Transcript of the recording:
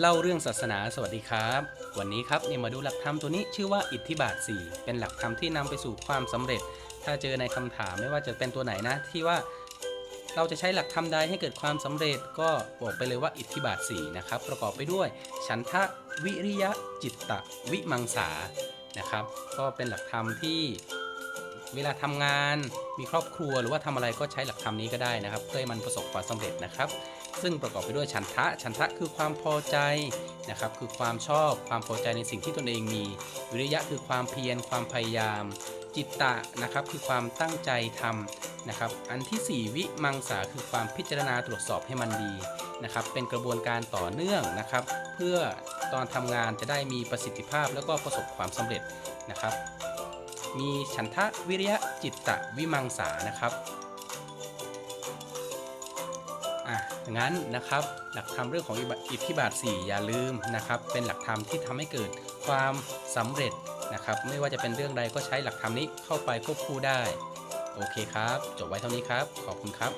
เล่าเรื่องศาสนาสวัสดีครับ วันนี้ครับเนี่ยมาดูหลักธรรมตัวนี้ชื่อว่าอิทธิบาท 4 เป็นหลักธรรมที่นำไปสู่ความสำเร็จ ถ้าเจอในคำถามไม่ว่าจะเป็นตัวไหนนะ ที่ว่าเราจะใช้หลักธรรมใดให้เกิดความสำเร็จก็บอกไปเลยว่าอิทธิบาท 4 นะครับ ประกอบไปด้วย ฉันทะวิริยะจิตตะวิมังสานะครับ ก็เป็นหลักธรรมที่ เวลาทำงานมีครอบครัวหรือว่าทำอะไรก็ใช้หลักธรรมนี้ก็ได้นะครับ เพื่อให้มันประสบความสำเร็จนะครับ ซึ่งประกอบไปด้วยฉันทะ ฉันทะคือความพอใจนะครับ คือความชอบความพอใจในสิ่งที่ตนเองมี วิริยะคือความเพียรความพยายาม จิตตะนะครับคือความตั้งใจทำนะครับ อันที่ 4 วิมังสาคือความพิจารณาตรวจสอบให้มันดีนะครับ เป็นกระบวนการต่อเนื่องนะครับ เพื่อตอนทำงานจะได้มีประสิทธิภาพแล้วก็ประสบความสำเร็จนะครับ มีฉันทะวิริยะจิตตะวิมังสานะครับอะงั้นนะครับหลักธรรมเรื่องของอิทธิบาท 4 อย่าลืมนะครับ เป็นหลักธรรมที่ทำให้เกิดความสำเร็จนะครับ ไม่ว่าจะเป็นเรื่องใดก็ใช้หลักธรรมนี้เข้าไปควบคู่ได้ โอเคครับ จบไว้เท่านี้ครับ ขอบคุณครับ